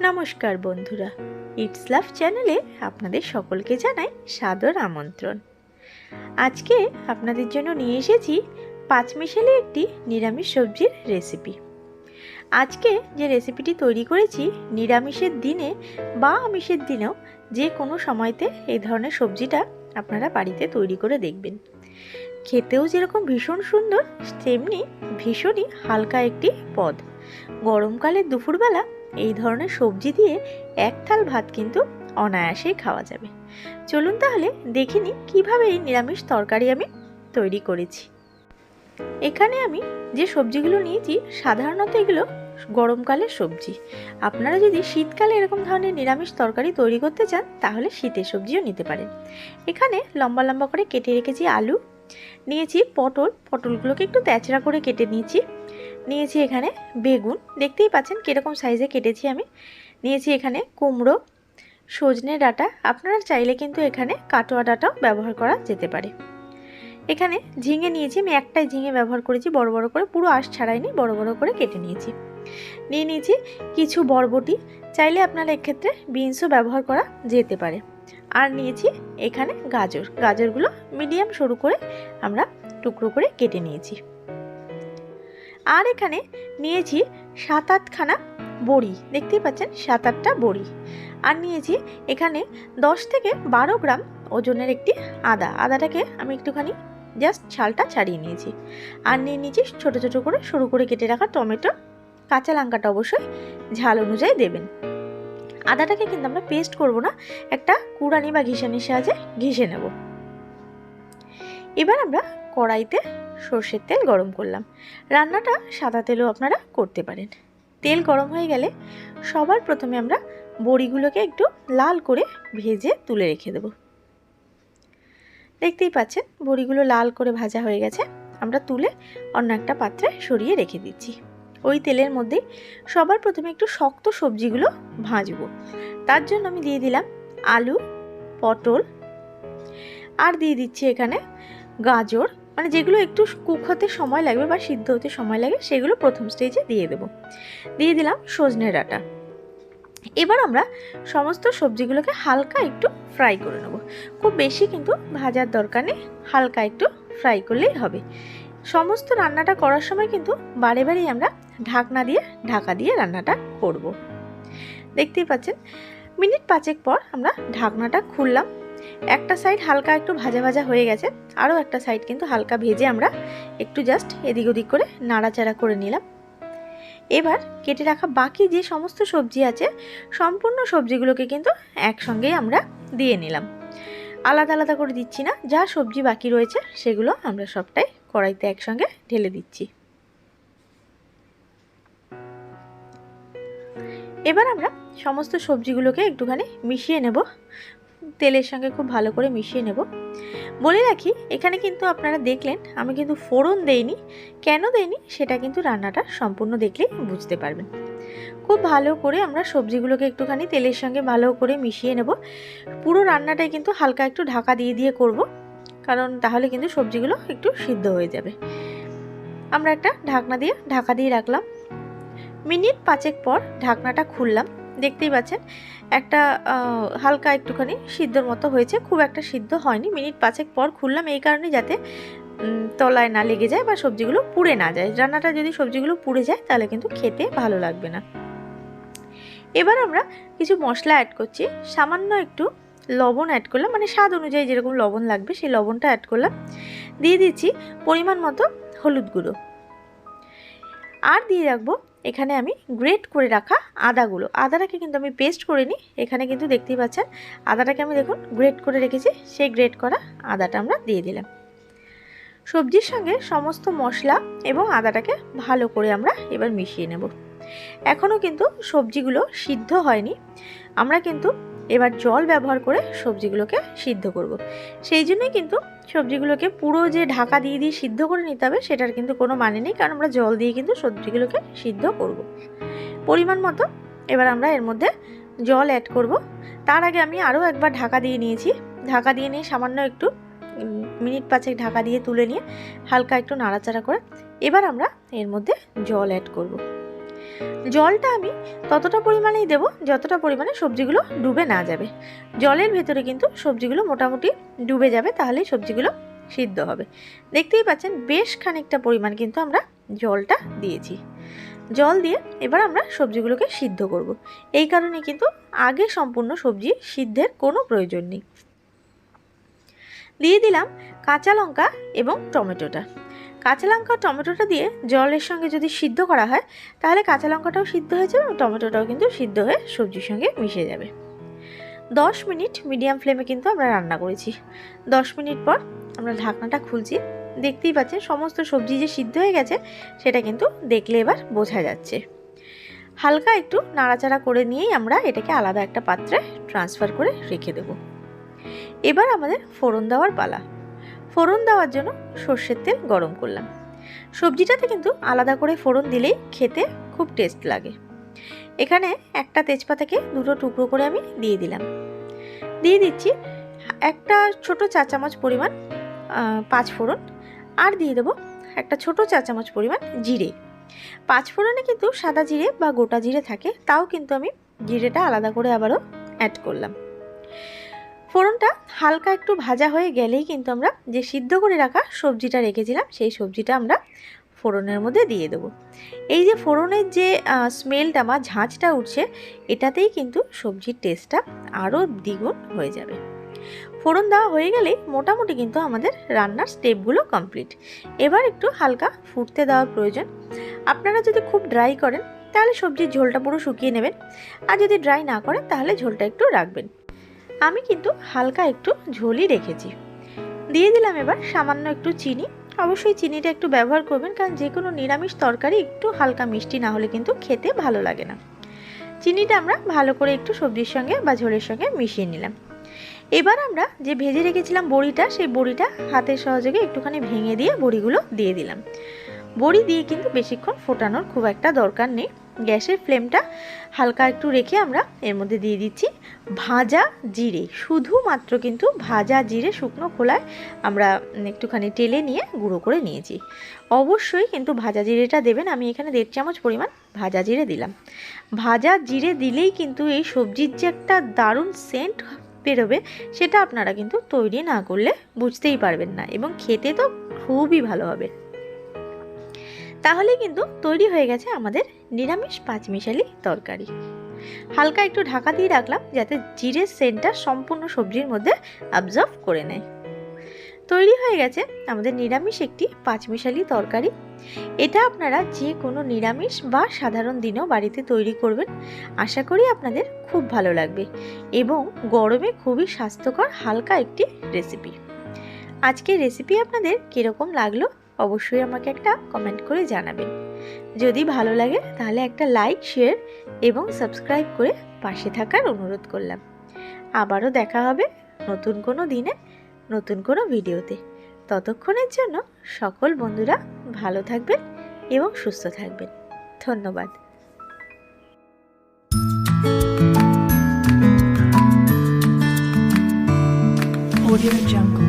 নমস্কার বন্ধুরা ইটস লাভ চ্যানেলে আপনাদের সকলকে জানাই সাদর আমন্ত্রণ। আজকে আপনাদের জন্য নিয়ে এসেছি পাঁচমিশালি একটি নিরামিষ সবজির রেসিপি আজকে যে রেসিপিটি তৈরি করেছি নিরামিষের দিনে বা আমিষের দিনেও যে কোনো সময়তে এই ধরনের সবজিটা আপনারা বাড়িতে তৈরি করে দেখবেন। খেতেও যেরকম ভীষণ সুন্দর, তেমনি ভীষণই হালকা একটি পদ। গরমকালের দুপুরবেলা এই ধরনের সবজি দিয়ে এক থাল ভাত কিন্তু অনায়াসেই খাওয়া যাবে। চলুন তাহলে দেখে নিই কীভাবে এই নিরামিষ তরকারি আমি তৈরি করেছি। এখানে আমি যে সবজিগুলো নিয়েছি, সাধারণত এগুলো গরমকালের সবজি। আপনারা যদি শীতকালে এরকম ধরনের নিরামিষ তরকারি তৈরি করতে চান, তাহলে শীতের সবজিও নিতে পারেন। এখানে লম্বা লম্বা করে কেটে রেখেছি আলু নিয়েছি পটল, পটলগুলোকে একটু তেচড়া করে কেটে নিয়েছি। নিয়েছি এখানে বেগুন, দেখতেই পাচ্ছেন কীরকম সাইজে কেটেছি আমি। নিয়েছি এখানে কুমড়ো, সজনে ডাঁটা, আপনারা চাইলে কিন্তু এখানে কাটোয়া ডাঁটাও ব্যবহার করা যেতে পারে। এখানে ঝিঙে নিয়েছি, আমি একটাই ঝিঙে ব্যবহার করেছি, বড় বড় করে, পুরো আঁশ ছাড়াইনি, বড় বড় করে কেটে নিয়েছি। নিয়ে নিয়েছি কিছু বরবটি, চাইলে আপনারা এক্ষেত্রে বিনসও ব্যবহার করা যেতে পারে। আর নিয়েছি এখানে গাজর। গাজরগুলো মিডিয়াম সরু করে আমরা টুকরো করে কেটে নিয়েছি। আর এখানে নিয়েছি সাত আটখানা বড়ি। দেখতেই পাচ্ছেন, সাত আটটা বড়ি। আর নিয়েছি এখানে দশ থেকে বারো গ্রাম ওজনের একটি আদা। আদাটাকে আমি একটুখানি জাস্ট ছালটা ছাড়িয়ে নিয়েছি। আর নিয়ে নিয়েছি ছোটো ছোটো করে সরু করে কেটে রাখা টমেটো। কাঁচা লঙ্কাটা অবশ্যই ঝাল অনুযায়ী দেবেন। আদাটাকে কিন্তু আমরা পেস্ট করব না, একটা কুড়ানি বা ঘিসানির সাহায্যে ঘিষে নেব। এবার আমরা কড়াইতে সর্ষের তেল গরম করলাম। রান্নাটা সাদা তেলও আপনারা করতে পারেন। তেল গরম হয়ে গেলে সবার প্রথমে আমরা বড়িগুলোকে একটু লাল করে ভেজে তুলে রেখে দেব। দেখতেই পাচ্ছেন, বড়িগুলো লাল করে ভাজা হয়ে গেছে। আমরা তুলে অন্য একটা পাত্রে সরিয়ে রেখে দিচ্ছি। ওই তেলের মধ্যেই সবার প্রথমে একটু শক্ত সবজিগুলো ভাজবো। তার জন্য আমি দিয়ে দিলাম আলু, পটল আর দিয়ে দিচ্ছি এখানে গাজর। মানে যেগুলো একটু কুক হতে সময় লাগবে বা সিদ্ধ হতে সময় লাগে সেগুলো প্রথম স্টেজে দিয়ে দেব। দিয়ে দিলাম সজনে ডাঁটা। এবার আমরা সমস্ত সবজিগুলোকে হালকা একটু ফ্রাই করে নেব। খুব বেশি কিন্তু ভাজার দরকার নেই, হালকা একটু ফ্রাই করলেই হবে। সমস্ত রান্নাটা করার সময় কিন্তু বারে বারেই আমরা ঢাকনা দিয়ে, ঢাকা দিয়ে রান্নাটা করব। দেখতেই পাচ্ছেন, মিনিট পাঁচেক পর আমরা ঢাকনাটা খুললাম। একটা সাইড হালকা একটু ভাজা ভাজা হয়ে গেছে, আরও একটা সাইড কিন্তু হালকা ভেজে আমরা একটু জাস্ট এদিক ওদিক করে নাড়াচাড়া করে নিলাম। এবার কেটে রাখা বাকি যে সমস্ত সবজি আছে, সম্পূর্ণ সবজিগুলোকে কিন্তু একসঙ্গেই আমরা দিয়ে নিলাম। আলাদা আলাদা করে দিচ্ছি না, যা সবজি বাকি রয়েছে, সেগুলো আমরা সবটাই কড়াইতে একসঙ্গে ঢেলে দিচ্ছি। এবার আমরা সমস্ত সবজিগুলোকে একটুখানি মিশিয়ে নেব। তেলের সঙ্গে খুব ভালো করে মিশিয়ে নেব। বলে রাখি, এখানে কিন্তু আপনারা দেখলেন, আমি কিন্তু ফোড়ন দেইনি। কেন দেইনি? সেটা কিন্তু রান্নাটা সম্পূর্ণ দেখলেই বুঝতে পারবেন। খুব ভালো করে আমরা সবজিগুলোকে একটুখানি তেলের সঙ্গে ভালো করে মিশিয়ে নেব। পুরো রান্নাটাই কিন্তু হালকা একটু ঢাকা দিয়ে দিয়ে করব। কারণ তাহলে কিন্তু সবজিগুলো একটু সিদ্ধ হয়ে যাবে। আমরা একটা ঢাকনা দিয়ে ঢাকা দিয়ে রাখলাম। মিনিট পাঁচেক পর ঢাকনাটা খুললাম। দেখতেই পাচ্ছেন, একটা হালকা একটুখানি সিদ্ধর মতো হয়েছে। খুব একটা সিদ্ধ হয়নি। মিনিট পাঁচেক পর খুললাম এই কারণে যাতে তলায় না লেগে যায় বা সবজিগুলো পুড়ে না যায়। রান্নাটা যদি সবজিগুলো পুড়ে যায় তাহলে কিন্তু খেতে ভালো লাগবে না। এবার আমরা কিছু মশলা অ্যাড করছি। সামান্য একটু লবণ অ্যাড করলাম মানে স্বাদ অনুযায়ী যেরকম লবণ লাগবে সেই লবণটা অ্যাড করলাম। দিয়ে দিচ্ছি পরিমাণ মতো হলুদ গুঁড়ো। আর দিয়ে রাখব এখানে আমি গ্রেট করে রাখা আদাগুলো। আদাটাকে কিন্তু আমি পেস্ট করিনি এখানে কিন্তু দেখতেই পাচ্ছেন, আদাটাকে আমি দেখুন গ্রেট করে রেখেছি, সেই গ্রেট করা আদাটা আমরা দিয়ে দিলাম। সবজির সঙ্গে সমস্ত মশলা এবং আদাটাকে ভালো করে আমরা এবার মিশিয়ে নেব। এখনও কিন্তু সবজিগুলো সিদ্ধ হয়নি। আমরা কিন্তু এবার জল ব্যবহার করে সবজিগুলোকে সিদ্ধ করব। সেই জন্যই কিন্তু সবজিগুলোকে পুরো যে ঢাকা দিয়ে দিয়ে সিদ্ধ করে নিতে হবে সেটার কিন্তু কোনো মানে নেই, কারণ আমরা জল দিয়ে কিন্তু সবজিগুলোকে সিদ্ধ করব। পরিমাণ মতো এবার আমরা এর মধ্যে জল অ্যাড করব। তার আগে আমি আরও একবার ঢাকা দিয়ে নিয়েছি ঢাকা দিয়ে নিয়ে সামান্য একটু মিনিট পাঁচেক ঢাকা দিয়ে তুলে নিয়ে হালকা একটু নাড়াচাড়া করে এবার আমরা এর মধ্যে জল অ্যাড করব জলটা আমি ততটা পরিমাণেই দেব যতটা পরিমাণে সবজিগুলো ডুবে না যাবে। জলের ভেতরে কিন্তু সবজিগুলো মোটামুটি ডুবে যাবে, তাহলেই সবজিগুলো সিদ্ধ হবে। দেখতেই পাচ্ছেন বেশ খানিকটা পরিমাণ কিন্তু আমরা জলটা দিয়েছি। জল দিয়ে এবার আমরা সবজিগুলোকে সিদ্ধ করব। এই কারণে কিন্তু আগে সম্পূর্ণ সবজি সিদ্ধের কোনো প্রয়োজন নেই। দিয়ে দিলাম কাঁচা লঙ্কা এবং টমেটোটা। কাঁচা লঙ্কা টমেটোটা দিয়ে জলের সঙ্গে যদি সিদ্ধ করা হয়, তাহলে কাঁচা লঙ্কাটাও সিদ্ধ হয়ে যাবে এবং টমেটোটাও কিন্তু সিদ্ধ হয়ে সবজির সঙ্গে মিশে যাবে। দশ মিনিট মিডিয়াম ফ্লেমে কিন্তু আমরা রান্না করেছি। দশ মিনিট পর আমরা ঢাকনাটা খুলছি। দেখতেই পাচ্ছেন সমস্ত সবজি যে সিদ্ধ হয়ে গেছে, সেটা কিন্তু দেখলে এবার বোঝা যাচ্ছে। হালকা একটু নাড়াচাড়া করে নিয়েই আমরা এটাকে আলাদা একটা পাত্রে ট্রান্সফার করে রেখে দেব। এবার আমাদের ফোড়ন দেওয়ার পালা। ফোড়ন দেওয়ার জন্য সর্ষের তেল গরম করলাম। সবজিটাতে কিন্তু আলাদা করে ফোড়ন দিলেই খেতে খুব টেস্ট লাগে। এখানে একটা তেজপাতাকে দুটো টুকরো করে আমি দিয়ে দিলাম। দিয়ে দিচ্ছি একটা ছোট চা চামচ পরিমাণ পাঁচ ফোড়ন আর দিয়ে দেবো একটা ছোট চা চামচ পরিমাণ জিরে। পাঁচ ফোড়নে কিন্তু সাদা জিরে বা গোটা জিরে থাকে, তাও কিন্তু আমি জিরেটা আলাদা করে আবারও অ্যাড করলাম। ফোড়নটা হালকা একটু ভাজা হয়ে গেলেই কিন্তু আমরা যে সিদ্ধ করে রাখা সবজিটা রেখেছিলাম, সেই সবজিটা আমরা ফোড়নের মধ্যে দিয়ে দেবো। এই যে ফোড়নের যে স্মেলটা বা ঝাঁঝটা উঠছে, এটাতেই কিন্তু সবজির টেস্টটা আরও দ্বিগুণ হয়ে যাবে। ফোড়ন দেওয়া হয়ে গেলেই মোটামুটি কিন্তু আমাদের রান্নার স্টেপগুলো কমপ্লিট এবার একটু হালকা ফুটতে দেওয়ার প্রয়োজন। আপনারা যদি খুব ড্রাই করেন, তাহলে সবজির ঝোলটা পুরো শুকিয়ে নেবেন। আর যদি ড্রাই না করেন, তাহলে ঝোলটা একটু রাখবেন। আমি কিন্তু হালকা একটু ঝোলই রেখেছি। দিয়ে দিলাম এবার সামান্য একটু চিনি। অবশ্যই চিনিটা একটু ব্যবহার করবেন, কারণ যে কোনো নিরামিষ তরকারি একটু হালকা মিষ্টি না হলে কিন্তু খেতে ভালো লাগে না। চিনিটা আমরা ভালো করে একটু সবজির সঙ্গে বা ঝোলের সঙ্গে মিশিয়ে নিলাম। এবার আমরা যে ভেজে রেখেছিলাম বড়িটা, সেই বড়িটা হাতের সহযোগে একটুখানি ভেঙে দিয়ে বড়িগুলো দিয়ে দিলাম। বড়ি দিয়ে কিন্তু বেশিক্ষণ ফোটানোর খুব একটা দরকার নেই। গ্যাসের ফ্লেমটা হালকা একটু রেখে আমরা এর মধ্যে দিয়ে দিচ্ছি ভাজা জিরে। শুধুমাত্র কিন্তু ভাজা জিরে শুকনো খোলায় আমরা একটুখানি টেলে নিয়ে গুঁড়ো করে নিয়েছি। অবশ্যই কিন্তু ভাজা জিরেটা দেবেন। আমি এখানে দেড় চামচ পরিমাণ ভাজা জিরে দিলাম। ভাজা জিরে দিলেই কিন্তু এই সবজির যে একটা দারুণ সেন্ট বেরোবে, সেটা আপনারা কিন্তু তৈরি না করলে বুঝতেই পারবেন না এবং খেতে তো খুবই ভালো হবে। তাহলে কিন্তু তৈরি হয়ে গেছে আমাদের নিরামিষ পাঁচমিশালি তরকারি। হালকা একটু ঢাকা দিয়ে রাখলাম যাতে জিরের সেন্টটা সম্পূর্ণ সবজির মধ্যে অবজার্ভ করে নেয়। তৈরি হয়ে গেছে আমাদের নিরামিষ একটি পাঁচমিশালি তরকারি। এটা আপনারা যে কোনো নিরামিষ বা সাধারণ দিনেও বাড়িতে তৈরি করবেন। আশা করি আপনাদের খুব ভালো লাগবে এবং গরমে খুবই স্বাস্থ্যকর হালকা একটি রেসিপি। আজকের রেসিপি আপনাদের কীরকম লাগল অবশ্যই আমাকে একটা কমেন্ট করে জানাবেন। যদি ভালো লাগে, তাহলে একটা লাইক শেয়ার এবং সাবস্ক্রাইব করে পাশে থাকার অনুরোধ করলাম। আবারও দেখা হবে নতুন কোনো দিনে, নতুন কোনো ভিডিওতে। ততক্ষণের জন্য সকল বন্ধুরা ভালো থাকবেন এবং সুস্থ থাকবেন। ধন্যবাদ। Audio Jungle.